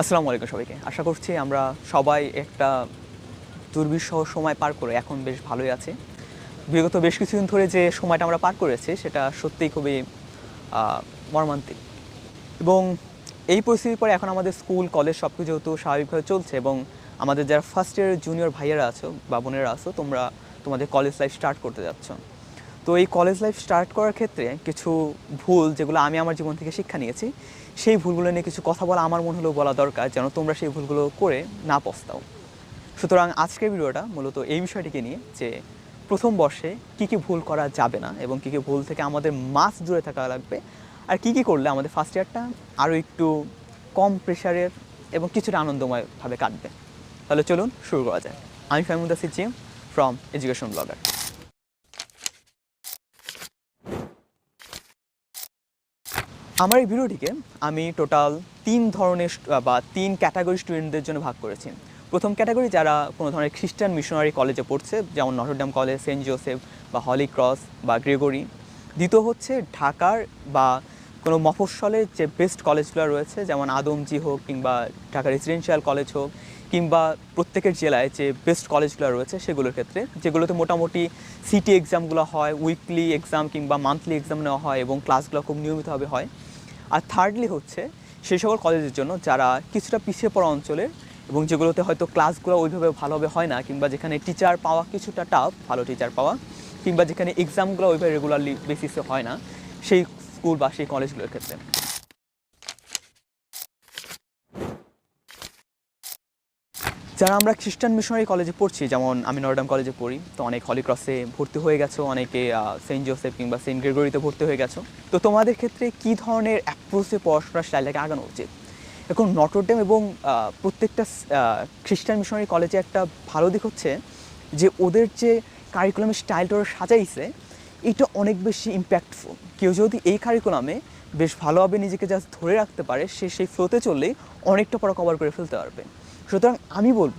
আসসালামু আলাইকুম সবাইকে। আশা করছি আমরা সবাই একটা দুর্বিষহ সময় পার করে এখন বেশ ভালোই আছে। বিগত বেশ কিছুদিন ধরে যে সময়টা আমরা পার করেছি, সেটা সত্যিই খুবই মর্মান্তিক। এবং এই পরিস্থিতির পরে এখন আমাদের স্কুল, কলেজ সব কিছু যেহেতু স্বাভাবিকভাবে চলছে এবং আমাদের যারা ফার্স্ট ইয়ারের জুনিয়র ভাইয়েরা আছো বা বোনেরা আছো, তোমরা তোমাদের কলেজ লাইফ স্টার্ট করতে যাচ্ছ। তো এই কলেজ লাইফ স্টার্ট করার ক্ষেত্রে কিছু ভুল যেগুলো আমি আমার জীবন থেকে শিক্ষা নিয়েছি, সেই ভুলগুলো নিয়ে কিছু কথা বলা আমার মনে হলেও বলা দরকার যেন তোমরা সেই ভুলগুলো করে না পস্তাও। সুতরাং আজকের ভিডিওটা মূলত এই বিষয়টিকে নিয়ে যে প্রথম বর্ষে কী কী ভুল করা যাবে না এবং কী কী ভুল থেকে আমাদের মাস দূরে থাকা লাগবে আর কী কী করলে আমাদের ফার্স্ট ইয়ারটা আরও একটু কম প্রেশারের এবং কিছুটা আনন্দময়ভাবে কাটবে। তাহলে চলুন শুরু করা যায় আমি Fahmuda CGM from education blogger আমার এই ভিডিওটিকে আমি টোটাল তিন ধরনের বা তিন ক্যাটাগরি স্টুডেন্টদের জন্য ভাগ করেছি। প্রথম ক্যাটাগরি যারা কোনো ধরনের খ্রিস্টান মিশনারি কলেজে পড়ছে, যেমন নটরডাম কলেজ সেন্ট জোসেফ বা হলি ক্রস বা গ্রেগরি দ্বিতীয় হচ্ছে ঢাকার বা কোনো মফস্বলের যে বেস্ট কলেজগুলো রয়েছে, যেমন আদমজি হোক কিংবা ঢাকা রেসিডেন্সিয়াল কলেজ হোক, কিংবা প্রত্যেকের জেলায় যে বেস্ট কলেজগুলো রয়েছে সেগুলোর ক্ষেত্রে, যেগুলোতে মোটামুটি সিটি এক্সামগুলো হয় উইকলি এক্সাম কিংবা মান্থলি এক্সাম নেওয়া হয় এবং ক্লাসগুলো খুব নিয়মিতভাবে হয়। আর থার্ডলি হচ্ছে সেই সকল কলেজের জন্য যারা কিছুটা পিছিয়ে পড়া অঞ্চলের এবং যেগুলোতে হয়তো ক্লাসগুলো ওইভাবে ভালোভাবে হয় না কিংবা যেখানে টিচার পাওয়া কিছুটা টাফ ভালো টিচার পাওয়া, কিংবা যেখানে এক্সামগুলো ওইভাবে রেগুলারলি বেসিসে হয় না, সেই স্কুল বা সেই কলেজগুলোর ক্ষেত্রে। যারা আমরা খ্রিস্টান মিশনারি কলেজে পড়ছি, যেমন আমি নর্ডাম কলেজে পড়ি, তো অনেক হলি ক্রসে ভর্তি হয়ে গেছো, অনেকে সেন্ট জোসেফ কিংবা সেন্ট গ্রেগরিতে ভর্তি হয়ে গেছো। তো তোমাদের ক্ষেত্রে কি ধরনের অ্যাপ্রোচে পড়াশোনার স্টাইলটাকে আগানো উচিত? এখন নটরডেম এবং প্রত্যেকটা খ্রিস্টান মিশনারি কলেজে একটা ভালো দিক হচ্ছে যে ওদের যে কারিকুলামের স্টাইলটা ওরা সাজাইছে, এটা অনেক বেশি ইম্প্যাক্টফুল কেউ যদি এই কারিকুলামে বেশ ভালোভাবে নিজেকে জাস্ট ধরে রাখতে পারে, সে সেই ফ্লোতে চললেই অনেকটা পড়া কভার করে ফেলতে পারবে। সুতরাং আমি বলব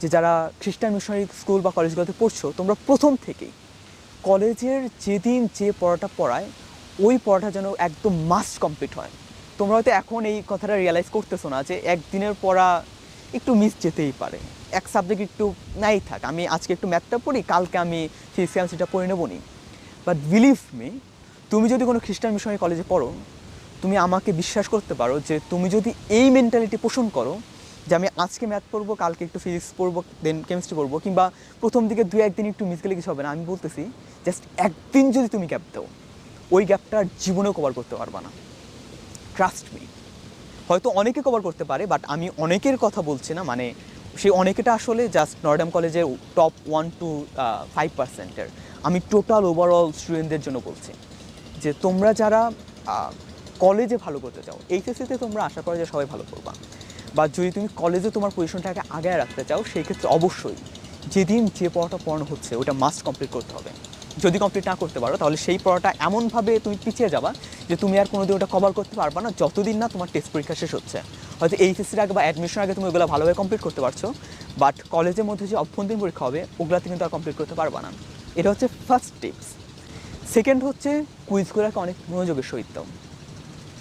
যে যারা খ্রিস্টান মিশনারি স্কুল বা কলেজগুলোতে পড়ছো, তোমরা প্রথম থেকেই কলেজের যেদিন যে পড়াটা পড়ায়, ওই পড়াটা যেন একদম মাস্ট কমপ্লিট হয়। তোমরা হয়তো এখন এই কথাটা রিয়েলাইজ করতেছো না যে একদিনের পড়া একটু মিস যেতেই পারে। এক সাবজেক্ট একটু নাই থাক। আমি আজকে একটু ম্যাথটা পড়ি, কালকে আমি ফিজিক্স সেটা পড়ে নেব নি। বাট বিলিভ মি তুমি যদি কোনো খ্রিস্টান মিশনারি কলেজে পড়ো, তুমি আমাকে বিশ্বাস করতে পারো যে তুমি যদি এই মেন্টালিটি পোষণ করো যে আমি আজকে ম্যাথ পড়ব, কালকে একটু ফিজিক্স পড়ব দেন কেমিস্ট্রি পড়ব, কিংবা প্রথম দিকে দু একদিন একটু মিস গেলে কিছু হবে না। আমি বলতেছি জাস্ট একদিন যদি তুমি গ্যাপ দাও, ওই গ্যাপটা জীবনেও কভার করতে পারবা না। ট্রাস্ট মি হয়তো অনেকে কভার করতে পারে বাট আমি অনেকের কথা বলছি না মানে সেই অনেকেটা আসলে জাস্ট নর্ডাম কলেজের টপ ওয়ান টু ফাইভ পার্সেন্টের আমি টোটাল ওভারঅল স্টুডেন্টদের জন্য বলছি যে তোমরা যারা কলেজে ভালো করতে চাও এইচএসসিতে তোমরা আশা করো যে সবাই ভালো করবা। বা যদি তুমি কলেজে তোমার পজিশনটাকে আগায় রাখতে চাও সেই ক্ষেত্রে অবশ্যই যেদিন যে পড়াটা পড়ানো হচ্ছে, ওটা মাস্ট কমপ্লিট করতে হবে। যদি কমপ্লিট না করতে পারো, তাহলে সেই পড়াটা এমনভাবে তুমি পিছিয়ে যাবা যে তুমি আর কোনোদিন ওটা কভার করতে পারবা না, যতদিন না তোমার টেস্ট পরীক্ষা শেষ হচ্ছে। হয়তো এইচএসসির আগে বা অ্যাডমিশন আগে তুমি ওগুলো ভালোভাবে কমপ্লিট করতে পারছ বাট কলেজের মধ্যে যে অভ্যন্তরীণ পরীক্ষা হবে, ওগুলাতে কিন্তু আর কমপ্লিট করতে পারবা না। এটা হচ্ছে ফার্স্ট টিপস সেকেন্ড হচ্ছে কুইজগুলোকে অনেক মনোযোগের সহিত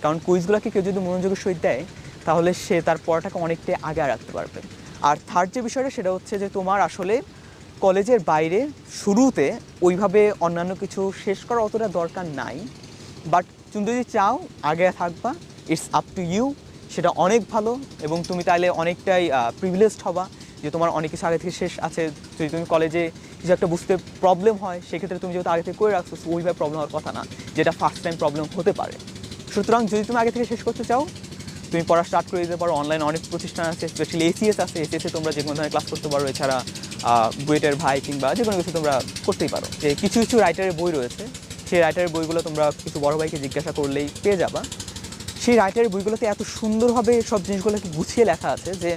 কারণ কুইজগুলোকে কেউ যদি মনোযোগের সহিত দেয় তাহলে সে তার পড়াটাকে অনেকটাই আগে রাখতে পারবে। আর থার্ড যে বিষয়টা, সেটা হচ্ছে যে তোমার আসলে কলেজের বাইরে শুরুতে ওইভাবে অন্যান্য কিছু শেষ করা অতটা দরকার নাই। বাট তুমি যদি চাও আগে থাকবা ইটস আপ টু ইউ সেটা অনেক ভালো এবং তুমি তাহলে অনেকটাই প্রিভিলেজড হবা যে তোমার অনেক কিছু আগে থেকে শেষ আছে। যদি তুমি কলেজে কিছু একটা বুঝতে প্রবলেম হয়, সেক্ষেত্রে তুমি যেহেতু আগে থেকে করে রাখছো ওইভাবে প্রবলেম হওয়ার কথা না, যেটা ফার্স্ট টাইম প্রবলেম হতে পারে। সুতরাং যদি তুমি আগে থেকে শেষ করতে চাও তুমি পড়া স্টার্ট করে দিতে পারো। অনলাইনে অনেক প্রতিষ্ঠান আছে স্পেশালি এসিএস আছে। এসিএসে তোমরা যে কোনো ধরনের ক্লাস করতে পারো। এছাড়া বুয়েটের ভাই কিংবা যে কোনো কিছু তোমরা করতেই পারো। যে কিছু কিছু রাইটারের বই রয়েছে। সেই রাইটারের বইগুলো তোমরা কিছু বড় ভাইকে জিজ্ঞাসা করলেই পেয়ে যাবা। সেই রাইটারের বইগুলোতে এত সুন্দরভাবে সব জিনিসগুলোকে গুছিয়ে লেখা আছে যে,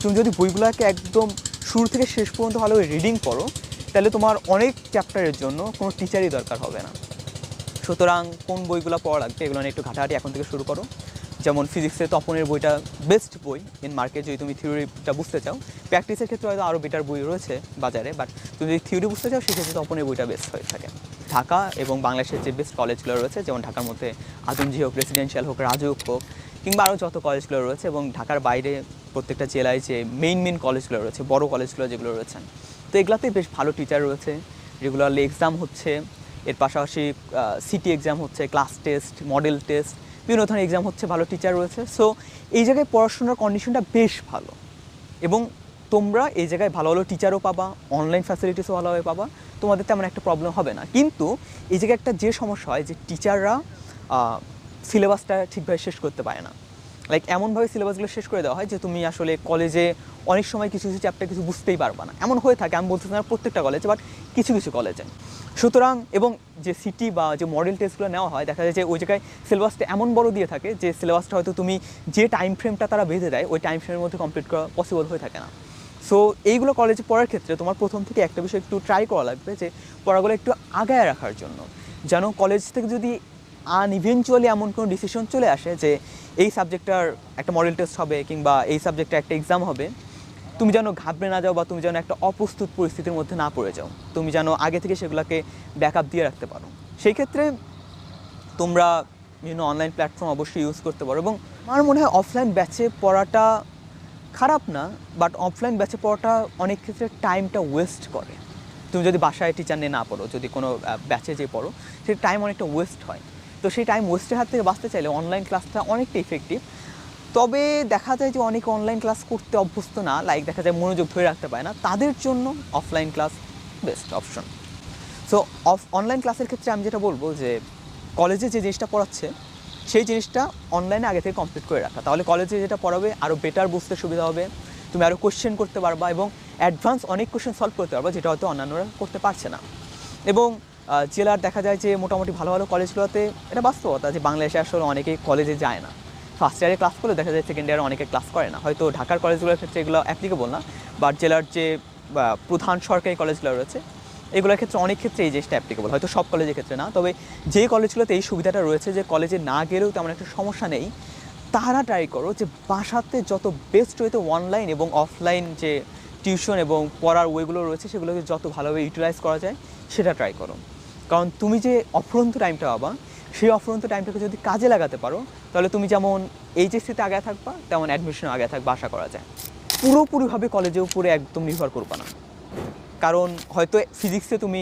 তুমি যদি বইগুলোকে একদম শুরু থেকে শেষ পর্যন্ত ভালোভাবে রিডিং করো, তাহলে তোমার অনেক চ্যাপ্টারের জন্য কোনো টিচারই দরকার হবে না। সুতরাং কোন বইগুলো পড়া লাগবে এগুলো নিয়ে একটু ঘাটাঘাটি এখন থেকে শুরু করো। যেমন ফিজিক্সে তপনের বইটা বেস্ট বই ইন মার্কেট যদি তুমি থিওরিটা বুঝতে চাও। প্র্যাকটিসের ক্ষেত্রে হয়তো আরও বেটার বই রয়েছে বাজারে বাট তুমি যদি থিওরি বুঝতে চাও, সেক্ষেত্রে তপনের বইটা বেস্ট হয়ে থাকে। ঢাকা এবং বাংলাদেশের যে বেস্ট কলেজগুলো রয়েছে, যেমন ঢাকার মধ্যে আদমজি হোক রেসিডেন্সিয়াল হোক, রাজউক হোক, কিংবা আরও যত কলেজগুলো রয়েছে এবং ঢাকার বাইরে প্রত্যেকটা জেলায় যে মেইন মেইন কলেজগুলো রয়েছে, বড় কলেজগুলো যেগুলো রয়েছেন তো এগুলাতে বেশ ভালো টিচার রয়েছে। রেগুলারলি এক্সাম হচ্ছে, এর পাশাপাশি সিটি এক্সাম হচ্ছে ক্লাস টেস্ট মডেল টেস্ট বিভিন্ন ধরনের এক্সাম হচ্ছে, ভালো টিচার রয়েছে। সো এই জায়গায় পড়াশোনার কন্ডিশনটা বেশ ভালো। এবং তোমরা এই জায়গায় ভালো ভালো টিচারও পাবা অনলাইন ফ্যাসিলিটিসও ভালোভাবে পাবা, তোমাদের তেমন একটা প্রবলেম হবে না। কিন্তু এই জায়গায় একটা যে সমস্যা হয় যে টিচাররা সিলেবাসটা ঠিকভাবে শেষ করতে পারে না। লাইক এমনভাবে সিলেবাসগুলো শেষ করে দেওয়া হয় যে তুমি আসলে কলেজে অনেক সময় কিছু কিছু চ্যাপ্টার কিছু বুঝতেই পারবা না। এমন হয়ে থাকে, আমি বলতেছি না প্রত্যেকটা কলেজে বাট কিছু কিছু কলেজে সুতরাং, এবং যে সিটি বা যে মডেল টেস্টগুলো নেওয়া হয়, দেখা যায় যে ওই জায়গায় সিলেবাসটা এমন বড় দিয়ে থাকে যে সিলেবাসটা হয়তো তুমি যে টাইম ফ্রেমটা তারা বেঁধে দেয়, ওই টাইম ফ্রেমের মধ্যে কমপ্লিট করা পসিবল হয়ে থাকে না। সো এইগুলো কলেজে পড়ার ক্ষেত্রে তোমার প্রথম থেকে একটা বিষয় একটু ট্রাই করা লাগবে যে পড়াগুলো একটু আগায় রাখার জন্য। যেন কলেজ থেকে যদি আনইভেনচুয়ালি এমন কোনো ডিসিশন চলে আসে যে এই সাবজেক্টটার একটা মডেল টেস্ট হবে কিংবা এই সাবজেক্টে একটা এক্সাম হবে। তুমি যেন ঘাবড়ে না যাও বা তুমি যেন একটা অপ্রস্তুত পরিস্থিতির মধ্যে না পড়ে যাও। তুমি যেন আগে থেকে সেগুলোকে ব্যাকআপ দিয়ে রাখতে পারো। সেই ক্ষেত্রে তোমরা বিভিন্ন অনলাইন প্ল্যাটফর্ম অবশ্যই ইউজ করতে পারো এবং আমার মনে হয় অফলাইন ব্যাচে পড়াটা খারাপ না বাট অফলাইন ব্যাচে পড়াটা অনেক ক্ষেত্রে টাইমটা ওয়েস্ট করে। তুমি যদি বাসায় টিচার নিয়ে না পড়ো, যদি কোনো ব্যাচে যে পড়ো, সেই টাইম অনেকটা ওয়েস্ট হয়। তো সেই টাইম ওয়েস্টের হাত থেকে বাঁচতে চাইলে অনলাইন ক্লাসটা অনেকটা ইফেক্টিভ তবে দেখা যায় যে অনেকে অনলাইন ক্লাস করতে অভ্যস্ত না লাইক দেখা যায় মনোযোগ ধরে রাখতে পারে না। তাদের জন্য offline class best option so of online ক্লাসের ক্ষেত্রে আমি যেটা বলব যে কলেজে যে জিনিসটা পড়াচ্ছে, সেই জিনিসটা অনলাইনে আগে থেকে কমপ্লিট করে রাখা। তাহলে কলেজে যেটা পড়াবে আরও বেটার বুঝতে সুবিধা হবে, তুমি আরও কোশ্চেন করতে পারবা এবং অ্যাডভান্স অনেক কোশ্চেন সলভ করতে পারবা, যেটা হয়তো অন্যান্যরা করতে পারছে না। এবং জেলার দেখা যায় যে মোটামুটি ভালো ভালো কলেজগুলোতে এটা বাস্তবতা যে বাংলাদেশে আসলে অনেকেই কলেজে যায় না। ফার্স্ট ইয়ারে ক্লাস করলে দেখা যায় সেকেন্ড ইয়ারে অনেকে ক্লাস করে না। হয়তো ঢাকার কলেজগুলোর ক্ষেত্রে এগুলো অ্যাপ্লিকেবল না বাট জেলার যে প্রধান সরকারি কলেজগুলো রয়েছে, এগুলোর ক্ষেত্রে অনেক ক্ষেত্রে এই জিনিসটা অ্যাপ্লিকেবল হয়তো সব কলেজের ক্ষেত্রে না, তবে যে কলেজগুলোতে এই সুবিধাটা রয়েছে যে কলেজে না গেলেও তেমন একটা সমস্যা নেই, তারা ট্রাই করো যে বাসাতে যত বেস্ট হয়তো অনলাইন এবং অফলাইন যে টিউশন এবং পড়ার ওয়েগুলো রয়েছে, সেগুলোকে যত ভালোভাবে ইউটিলাইজ করা যায়, সেটা ট্রাই করো। কারণ তুমি যে অফুরন্ত টাইমটা পাবা সেই অফুরন্ত টাইমটাকে যদি কাজে লাগাতে পারো, তাহলে তুমি যেমন এইচএসসিতে আগে থাকবা, তেমন অ্যাডমিশনে আগে থাকবা আশা করা যায়। পুরোপুরিভাবে কলেজের উপরে একদম নির্ভর করবা না। কারণ হয়তো ফিজিক্সে তুমি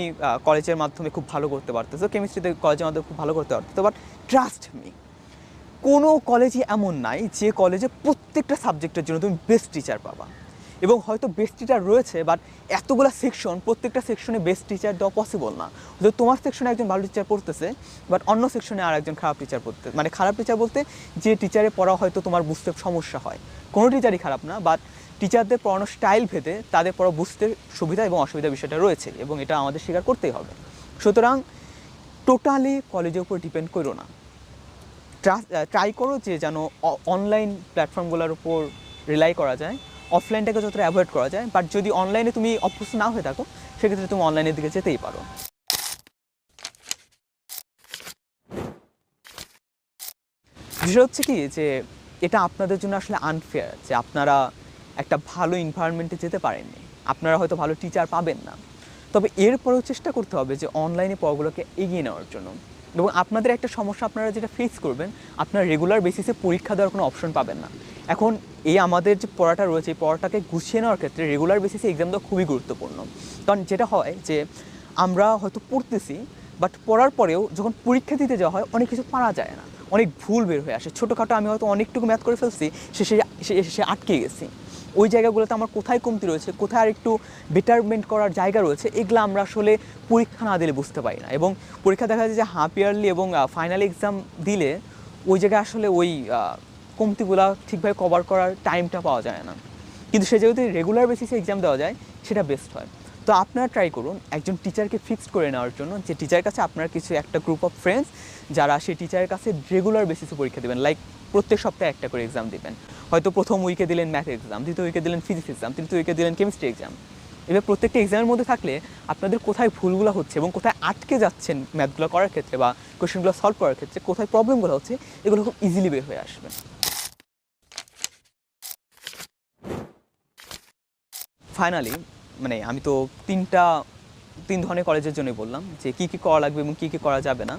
কলেজের মাধ্যমে খুব ভালো করতে পারতেছো কেমিস্ট্রিতে কলেজের মাধ্যমে খুব ভালো করতে পারতেছো বাট ট্রাস্ট মি কোনো কলেজই এমন নাই যে কলেজে প্রত্যেকটা সাবজেক্টের জন্য তুমি বেস্ট টিচার পাবা। এবং হয়তো বেস্ট টিচার রয়েছে বাট এতগুলো সেকশন প্রত্যেকটা সেকশনে বেস্ট টিচার দেওয়া পসিবল না। হয়তো তোমার সেকশনে একজন ভালো টিচার পড়তেছে বাট অন্য সেকশনে আর একজন খারাপ টিচার পড়তে মানে খারাপ টিচার বলতে যে টিচারে পড়া হয়তো তোমার বুঝতে সমস্যা হয়। কোনো টিচারই খারাপ না বাট টিচারদের পড়ানোর স্টাইল ভেদে তাদের পড়া বুঝতে সুবিধা এবং অসুবিধা বিষয়টা রয়েছে, এবং এটা আমাদের স্বীকার করতেই হবে। সুতরাং টোটালি কলেজের উপর ডিপেন্ড করো না। ট্রাই করো যে যেন অনলাইন প্ল্যাটফর্মগুলোর উপর রিলাই করা যায়। অফলাইনটাকে যতটা অ্যাভয়েড করা যায় বাট যদি অনলাইনে তুমি অভ্যস্ত না হয়ে থাকো, সেক্ষেত্রে তুমি অনলাইনের দিকে যেতেই পারো। বিষয় হচ্ছে কি যে, এটা আপনাদের জন্য আসলে আনফেয়ার যে আপনারা একটা ভালো এনভায়রনমেন্টে যেতে পারেননি। আপনারা হয়তো ভালো টিচার পাবেন না। তবে এরপরেও চেষ্টা করতে হবে যে অনলাইনে পড়াগুলোকে এগিয়ে নেওয়ার জন্য। এবং আপনাদের একটা সমস্যা, আপনারা যেটা ফেস করবেন, আপনারা রেগুলার বেসিসে পরীক্ষা দেওয়ার কোনো অপশন পাবেন না। এখন এই আমাদের যে পড়াটা রয়েছে, এই পড়াটাকে গুছিয়ে নেওয়ার ক্ষেত্রে রেগুলার বেসিসে এক্সাম দেওয়া খুবই গুরুত্বপূর্ণ। কারণ যেটা হয় যে, আমরা হয়তো পড়তেছি বাট পড়ার পরেও যখন পরীক্ষা দিতে যাওয়া হয়, অনেক কিছু পারা যায় না। অনেক ভুল বের হয়ে আসে। ছোটোখাটো আমি হয়তো অনেকটুকু ম্যাথ করে ফেলছি সে- শেষে আটকে গেছি। ওই জায়গাগুলোতে আমার কোথায় কমতি রয়েছে, কোথায় আর একটু বেটারমেন্ট করার জায়গা রয়েছে, এগুলো আমরা আসলে পরীক্ষা না দিলে বুঝতে পারি না। এবং পরীক্ষা দেখা যায় যে হাফ ইয়ারলি এবং ফাইনাল এক্সাম দিলে ওই জায়গায় আসলে ওই কমতিগুলা ঠিকভাবে কভার করার টাইমটা পাওয়া যায় না। কিন্তু সে যদি রেগুলার বেসিসে এক্সাম দেওয়া যায়, সেটা বেস্ট হয়। তো আপনারা ট্রাই করুন একজন টিচারকে ফিক্সড করে নেওয়ার জন্য যে টিচারের কাছে আপনার কিছু একটা গ্রুপ অফ ফ্রেন্ডস যারা সেই টিচারের কাছে রেগুলার বেসিসে পরীক্ষা দেবেন লাইক প্রত্যেক সপ্তাহে একটা করে এক্সাম দেবেন। হয়তো প্রথম উইকে দিলেন ম্যাথ এক্সাম দ্বিতীয় উইকে দিলেন ফিজিক্স এক্সাম তৃতীয় উইকে দিলেন কেমিস্ট্রি এক্সাম এবার প্রত্যেকটা এক্সামের মধ্যে থাকলে আপনাদের কোথায় ভুলগুলো হচ্ছে এবং কোথায় আটকে যাচ্ছেন ম্যাথগুলো করার ক্ষেত্রে বা কোয়েশনগুলো সলভ করার ক্ষেত্রে, কোথায় প্রবলেমগুলো হচ্ছে, এগুলো খুব ইজিলি বের হয়ে আসবে। ফাইনালি মানে আমি তো তিনটা, তিন ধরনের কলেজের জন্যই বললাম যে কী কী করা লাগবে এবং কী কী করা যাবে না।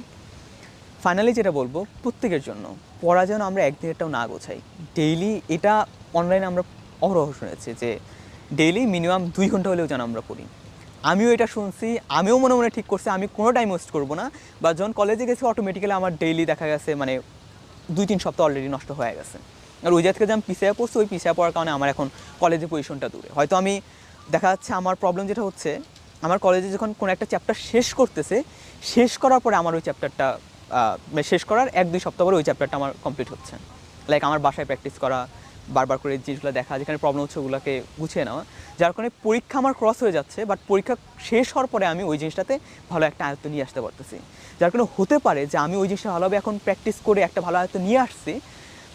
ফাইনালি যেটা বলব, প্রত্যেকের জন্য, পড়া যেন আমরা একদিনেরটাও না গোছাই। ডেইলি এটা অনলাইনে আমরা অহরহ শুনেছি যে ডেইলি মিনিমাম দুই ঘণ্টা হলেও যেন আমরা পড়ি। আমিও এটা শুনছি, আমিও মনে মনে ঠিক করছি, আমি কোনো টাইম ওয়েস্ট করব না। বা যখন কলেজে গেছি অটোমেটিক্যালি আমার ডেইলি দেখা গেছে মানে দুই তিন সপ্তাহ অলরেডি নষ্ট হয়ে গেছে। আর ওই জায়গা থেকে যে আমি পিছিয়ে পড়ছি, ওই পিছিয়ে পড়ার কারণে আমার এখন কলেজে পজিশনটা দূরে। হয়তো আমি দেখা যাচ্ছে আমার প্রবলেম যেটা হচ্ছে, আমার কলেজে যখন কোনো একটা চ্যাপ্টার শেষ করতেছে, শেষ করার পরে আমার ওই চ্যাপ্টারটা মানে শেষ করার এক দুই সপ্তাহ পরে ওই চ্যাপ্টারটা আমার কমপ্লিট হচ্ছে। লাইক আমার বাসায় প্র্যাকটিস করা, বারবার করে জিনিসগুলো দেখা, যেখানে প্রবলেম হচ্ছে ওগুলোকে গুছিয়ে নেওয়া। যার কারণে পরীক্ষা আমার ক্রস হয়ে যাচ্ছে বাট পরীক্ষা শেষ হওয়ার পরে আমি ওই জিনিসটাতে ভালো একটা আয়ত্ত নিয়ে আসতে পারতেছি। যার কারণে হতে পারে যে আমি ওই জিনিসটা ভালোভাবে এখন প্র্যাকটিস করে একটা ভালো আয়ত্ত নিয়ে আসছি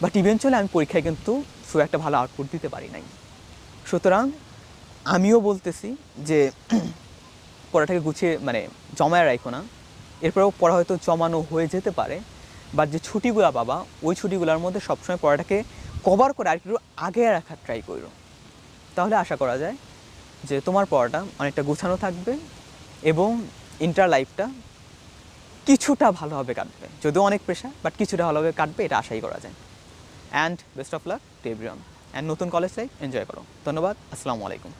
বাট ইভেনচুয়ালি আমি পরীক্ষায় কিন্তু খুব একটা ভালো আউটপুট দিতে পারি নাই। সুতরাং আমিও বলতেছি যে পড়াটাকে গুছিয়ে মানে জমায় রাখো না। এরপরেও পড়া হয়তো জমানো হয়ে যেতে পারে। বাট যে ছুটিগুলো বাবা, ওই ছুটিগুলোর মধ্যে সবসময় পড়াটাকে কভার করে আর একটু আগে রাখার ট্রাই করো। তাহলে আশা করা যায় যে তোমার পড়াটা অনেকটা গুছানো থাকবে এবং ইন্টার লাইফটা কিছুটা ভালোভাবে কাটবে। যদিও অনেক প্রেশার বাট কিছুটা ভালোভাবে কাটবে, এটা আশাই করা যায়। And best of luck to everyone and নতুন কলেজ লাইফ এনজয় করো। ধন্যবাদ, আসসালামু আলাইকুম।